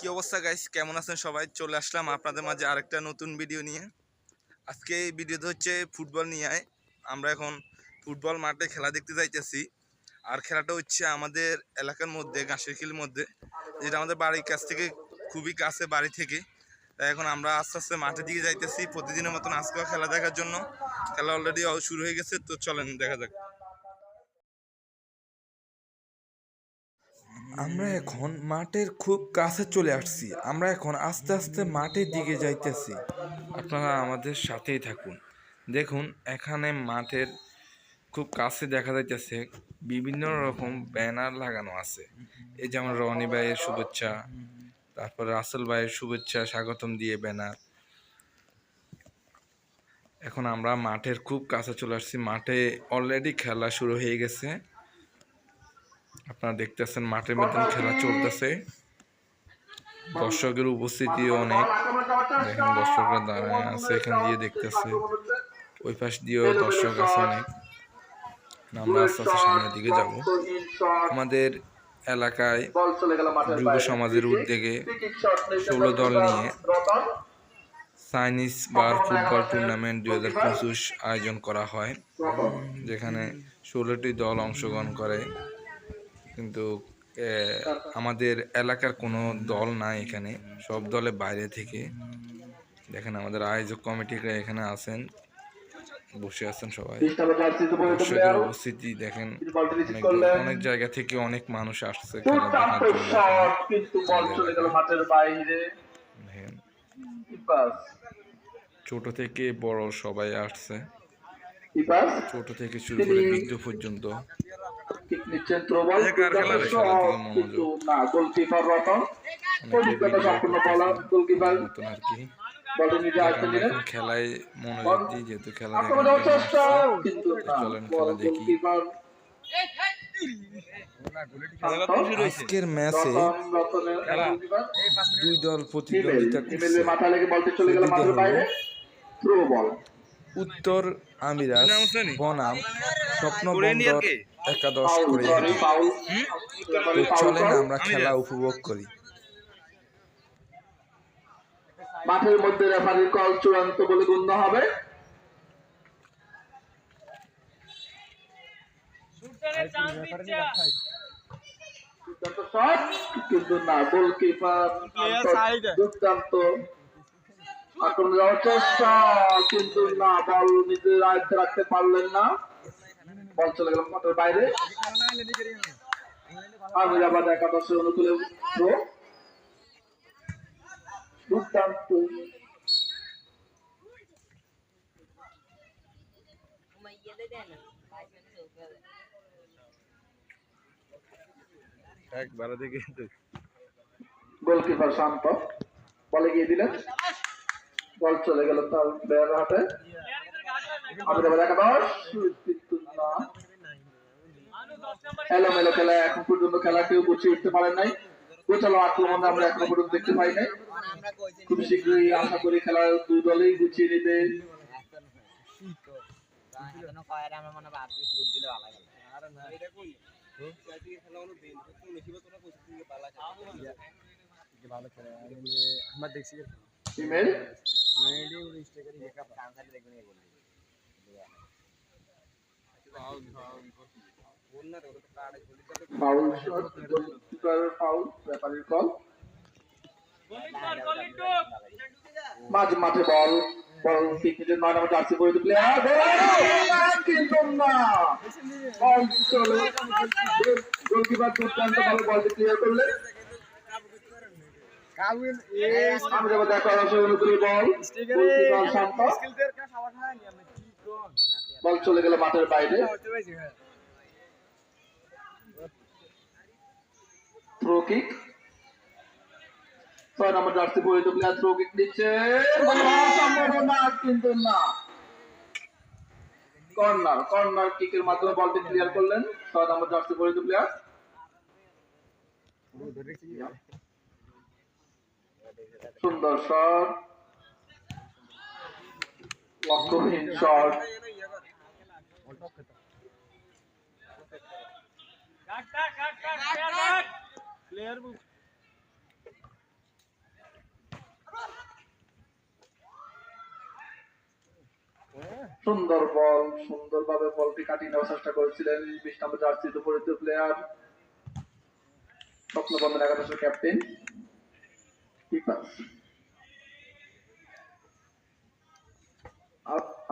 কি অবস্থা গাইস কেমন আছেন সবাই? চলে আসলাম আপনাদের মাঝে আরেকটা নতুন ভিডিও নিয়ে। আজকে এই ভিডিওতে হচ্ছে ফুটবল নিয়ে আমরা এখন ফুটবল মাঠে খেলা দেখতে যাইতেছি। আর খেলাটা হচ্ছে আমাদের এলাকার মধ্যে ঘাসের মধ্যে, যেটা আমাদের বাড়ির কাছ থেকে, খুবই কাছে বাড়ি থেকে। তাই এখন আমরা আস্তে আস্তে মাঠের দিকে যাইতেছি। প্রতিদিনের মতন আজকেও খেলা দেখার জন্য। খেলা অলরেডি শুরু হয়ে গেছে, তো চলেন দেখা যাক। আমরা এখন মাঠের খুব কাছে চলে আসছি। আমরা এখন আস্তে আস্তে মাঠের দিকে যাইতেছি। আপনারা আমাদের সাথেই থাকুন। দেখুন, এখানে মাঠের খুব কাছে দেখা যাইতেছে বিভিন্ন রকম ব্যানার লাগানো আছে। এই যেমন রনি ভাইয়ের শুভেচ্ছা, তারপর রাসেল ভাইয়ের শুভেচ্ছা, স্বাগতম দিয়ে ব্যানার। এখন আমরা মাঠের খুব কাছে চলে আসছি। মাঠে অলরেডি খেলা শুরু হয়ে গেছে। আপনারা দেখতেছেন মাঠের মধ্যে খেলা চলতেছে। দর্শকের উপস্থিতি অনেক। দেখেন দর্শকরা দাঁড়ায় আছে এখান দিয়ে দেখতেছে। ওই পাশ দিয়েও দর্শক আছে অনেক। আমরা আস্তে আস্তে সামনের দিকে যাব। আমাদের এলাকায় যুব সমাজের উদ্যোগে ষোলো দল নিয়ে চাইনিজ বার ফুটবল টুর্নামেন্ট দুই হাজার পঁচিশ আয়োজন করা হয়। যেখানে ষোলোটি দল অংশগ্রহণ করে। কিন্তু আমাদের এলাকার কোনো দল নাই এখানে। সব দলে বাইরে থেকে। দেখেন আমাদের আয়োজক কমিটিরা এখানে আছেন। বসে আছেন সবাই। দর্শকের উপস্থিতি দেখেন অনেক জায়গা থেকে অনেক মানুষ আসছে ছোট থেকে বড় সবাই আসছে। কিপাস ছোট থেকে শুরু করে বৃদ্ধ পর্যন্ত। কিক নিচ্ছেন থ্রো বল এই কার খেলা রে? খেলা থেকে মনোযোগ। কিন্তু না গোলকিপার রতন। অভিজ্ঞতা ভিডিও সম্পন্ন বলার গোলকিপার? মতন আর কি। বলটি নিজে আসতে দিলেন খেলায় মনোযোগ দিই যেহেতু খেলা চেষ্টা কিন্তু না। গোলকিপার। আজকের ম্যাচে দুই দল প্রতিদ্বন্দ্বিতা করছে। মাথা লেগে বলটি চলে গেল মাঠের বাইরে। থ্রো বল উত্তর আমিরাজ বনাম স্বপ্ন বন্দর একাদশ করে তো চলেন আমরা খেলা উপভোগ করি। মাঠের মধ্যে রেফারির কল চূড়ান্ত বলে গণ্য হবে। কিন্তু না গোলকিপার দুর্দান্ত। আক্রমণ যাওয়ার চেষ্টা কিন্তু না বল নিজের আয়ত্তে রাখতে পারলেন না। বল চলে গেল মাঠের বাইরে। আমিরাবাদ একাদশের অনুকূলে throw। দুর্দান্ত একবারে দেখে। গোলকিপার শান্ত। বলে গিয়ে দিলেন। বল চলে গেল তার হাতে। একাদশ এলোমেলো খেলা এখন পর্যন্ত খেলা কেউ গুছিয়ে উঠতে পারেন নাই। গোচালো আক্রমণ আমরা এখনও পর্যন্ত দেখতে পাই নাই। খুব শীঘ্রই আশা করি খেলা দুই দলেই গুছিয়ে নিবে। আমার ইমেল? ফাউল শট ফাউল রেফারির কল মাঝ মাঠে বল বল পিকনিকের নয় নম্বর জার্সি পরিহিত প্লেয়ার কিন্তু না বল চলে গোলকিপার দুর্দান্ত ভাবে বলটি ক্লিয়ার করলে আমরা যাব দেখা আসলে অনুকূলে বল। চলে গেল মাঠের বাইরে। থ্রো কিক ছয় নম্বর জার্সি পরিহিত প্লেয়ার থ্রো কিক দিচ্ছে সম্ভাবনা কিন্তু না। কর্নার কর্নার কিকের মাধ্যমে বলটি ক্লিয়ার করলেন। ছয় নম্বর জার্সি পরিহিত প্লেয়ার সুন্দর শট লক্ষ্যহীন শট সুন্দর বল, সুন্দরভাবে বলটি কাটিয়ে নেওয়ার চেষ্টা করেছিলেন বিশ নম্বর জার্সি পরিচিত প্লেয়ার স্বপ্নবন্ধন একাদশের ক্যাপ্টেন কিপার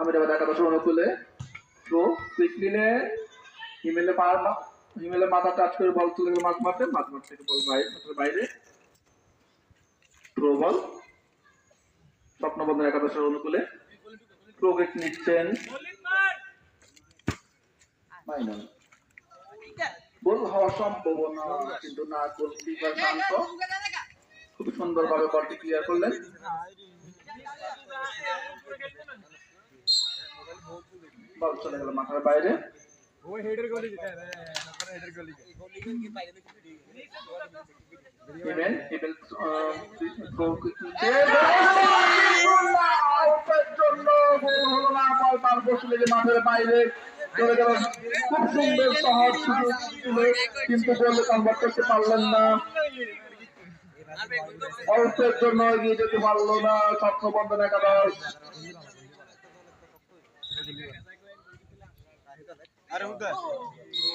আমিরাবাদ একাদশের অনুকূলে প্রো কুইক হিমেলে পা হিমেলে মাথা টাচ করে বল তুলে মাঝ মারতে মাঝ মাঠ থেকে বল বাইরে বাইরে। প্রো বল স্বপ্নবন্ধন একাদশের অনুকূলে। প্রো উইক নিচ্ছেন। মাইনার গোল হওয়ার সম্ভাবনা কিন্তু না গোলকিপার শান্ত। খুব সুন্দরভাবে ক্লিয়ার করলেন। বল, চলে গেল মাঠের বাইরে। খুব সুন্দর সহজ সুযোগ ছিল কিন্তু গোলে কনভার্ট করতে পারলেন না অল্পের জন্য এগিয়ে যেতে পারল না স্বপ্নবন্ধন একাদশ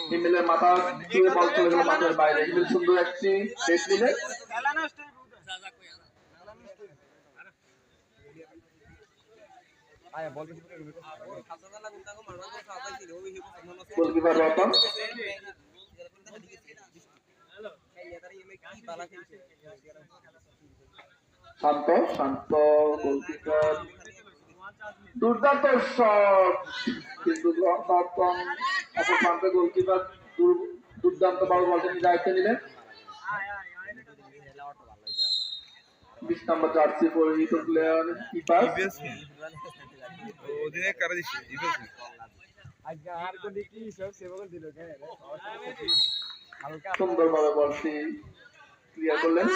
হিমেলের মাথা বাইরে। গোলকিপার রতন। শান্ত শান্ত গোলকিপার দুর্দান্ত শট কিন্তু রতন অপর প্রান্তে গোলকিপার দুর্দান্ত ভাবে বলটা নিয়ে দায়িত্ব নিলেন। বিশ নম্বর জার্সি পরিহিত প্লেয়ার কিপার অধিনায়ক কারা দিচ্ছে ইভিএস সুন্দরভাবে বলটি ক্লিয়ার করলেন।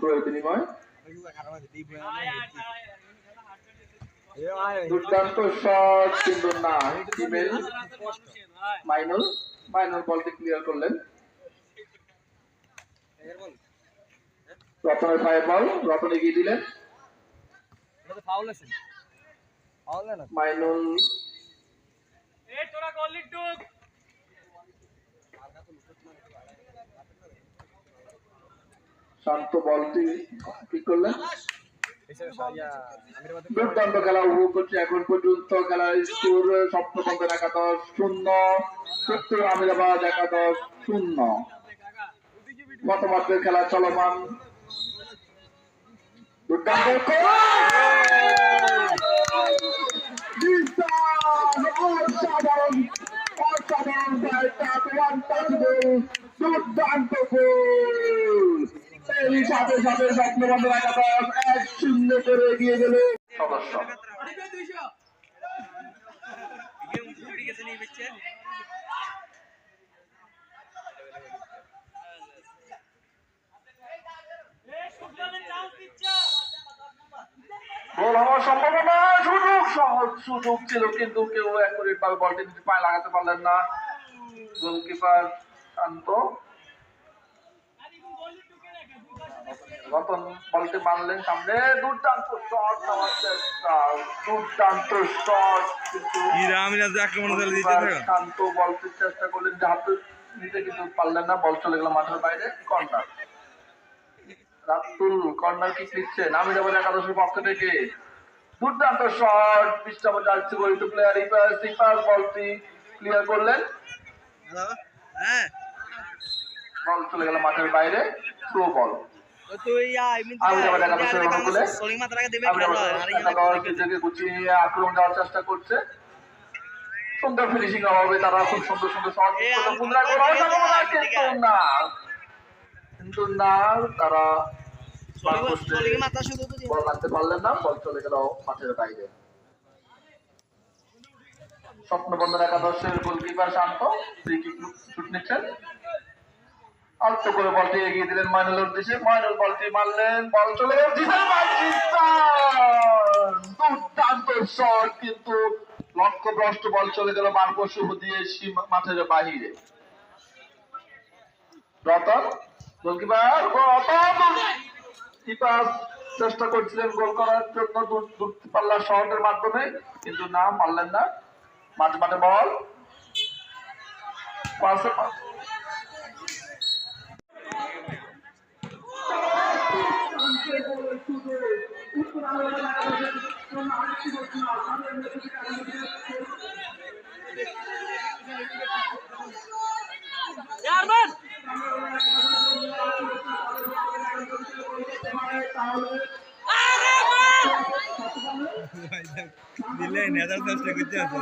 প্রয়োগ বিনিময়। দুর্দান্ত শট কিন্তু না ইমেল মাইনুল মাইনুল বলটি ক্লিয়ার করলেন। রতনের পায়ে বল রতন এগিয়ে দিলেন। মাইনুল। শান্ত বলটি কি করলেন দুর্দান্ত খেলা উপভোগ করছে এখন পর্যন্ত খেলার স্কোর সপ্তম একাদশ শূন্য উত্তর আমিরাবাদ একাদশ শূন্য গত মাসের খেলা চলমান দুর্দান্ত দুর্দান্ত গোল এই সাথে সাথে স্বপ্নবন্ধ একাদশ এক শূন্য করে এগিয়ে গেল। সুযোগ ছিল, কিন্তু কেউ অ্যাকুরেট ভাবে বলটি পায়ে লাগাতে পারলেন না। গোলকিপার শান্ত। রতন বলটি মারলেন সামনে। দুর্দান্ত শট নেওয়ার চেষ্টা দুর্দান্ত শট কিন্তু আক্রমণ শান্ত বলতে চেষ্টা করলেন যে হাতে নিতে কিন্তু পারলেন না বল চলে গেল মাঠের বাইরে কর্নার। রাতুল কর্নার কিক নিচ্ছেন আমি যাব একাদশের পক্ষ থেকে। দুর্দান্ত শট পৃষ্ঠা যাচ্ছে গরিত প্লেয়ার ইপাস ইপাস বলটি ক্লিয়ার করলেন। হ্যাঁ। বল চলে গেল মাঠের বাইরে থ্রো বল তুই এমনি আমি যাব একাদশের অনুকূলে সোলিং মাত্রাকে দেবে আমি যাব একাদশ নিজেকে গুছিয়ে আক্রমণ দেওয়ার চেষ্টা করছে সুন্দর ফিনিশিং হবে তারা খুব সুন্দর সুন্দর শট পুনরায় কিন্তু না কিন্তু না। তারা সোলিং মাত্রা শুধু তো বল মারতে পারলেন না বল চলে গেল মাঠের বাইরে। স্বপ্নবন্ধন একাদশের goalkeeper Shanto free kick shoot নিচ্ছেন। অল্প করে বলটি এগিয়ে দিলেন মাইনুলের উদ্দেশ্যে। মাইনুল বলটি মারলেন, বল চলে গেল দুর্দান্ত কিন্তু লক্ষ্যভ্রষ্ট বল চলে গেল মারকসুহ দিয়ে মাঠের বাহিরে। রতন, গোলকিপার কিপার চেষ্টা করছিলেন গোল করার জন্য পাল্লা শটের মাধ্যমে, কিন্তু না, পারলেন না। মাঝ মাঠে বল। পাশে দিলে নেতার চেষ্টা করতে আছে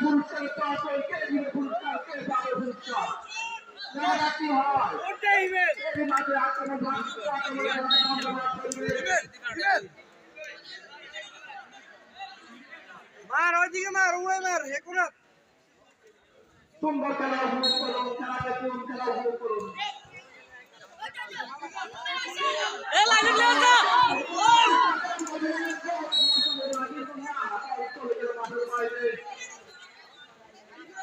পুরস্কার পুরস্কার কে দিবে পুরস্কার কে পাবে পুরস্কার মার ওইদিকে মার ওই মার একুরা সুন্দর খেলা লেসা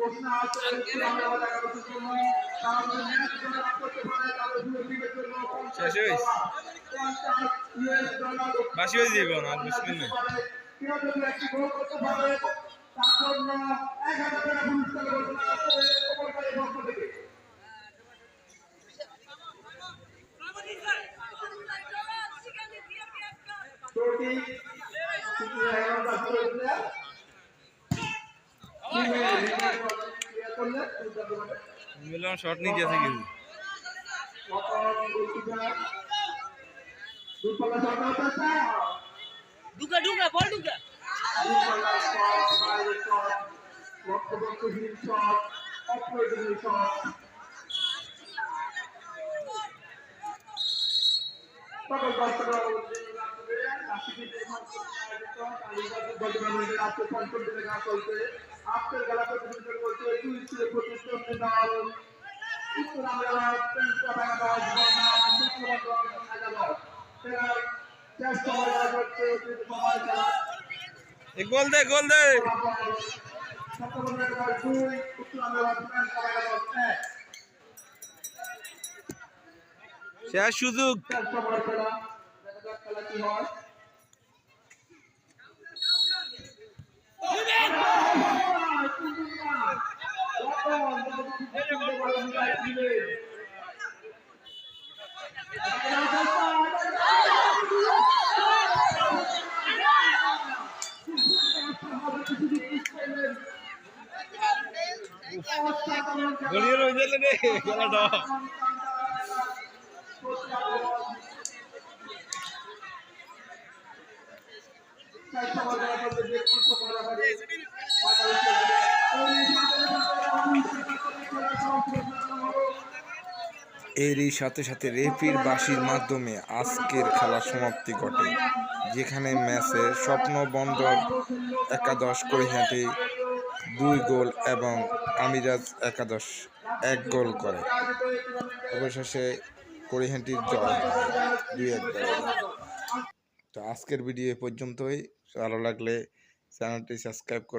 প্রশ্ন আছে শেষ হয়েছে। বাসি হয়ে যাবে না, আর মুশকিল নেই। তার জন্য এক হাজার টাকা পুরস্কার ঘোষণা উপরকারী পক্ষ থেকে ছোটি কিছু এখন কাজ করে দিলে করলে মিলন শর্ট নিতে আছে কিন্তু। ঢুকা ঢুকা বল ঢুকা। আজকের খেলা প্রতিযোগিতা করছে দুই প্রতিদ্বন্দ্বী দল এ গোল দে গোল দে। শেষ সুযোগ। গড়িয়ে রয়ে গেলে রে খেলাটা এরই সাথে সাথে রেফির বাঁশির মাধ্যমে আজকের খেলার সমাপ্তি ঘটে, যেখানে ম্যাচে স্বপ্ন বন্দর একাদশ করিহাটি দুই গোল এবং আমিরাজ একাদশ এক গোল করে। অবশেষে করিহাটির জয় দুই এক তো আজকের ভিডিও এ পর্যন্তই। ভালো লাগলে চ্যানেলটি সাবস্ক্রাইব করে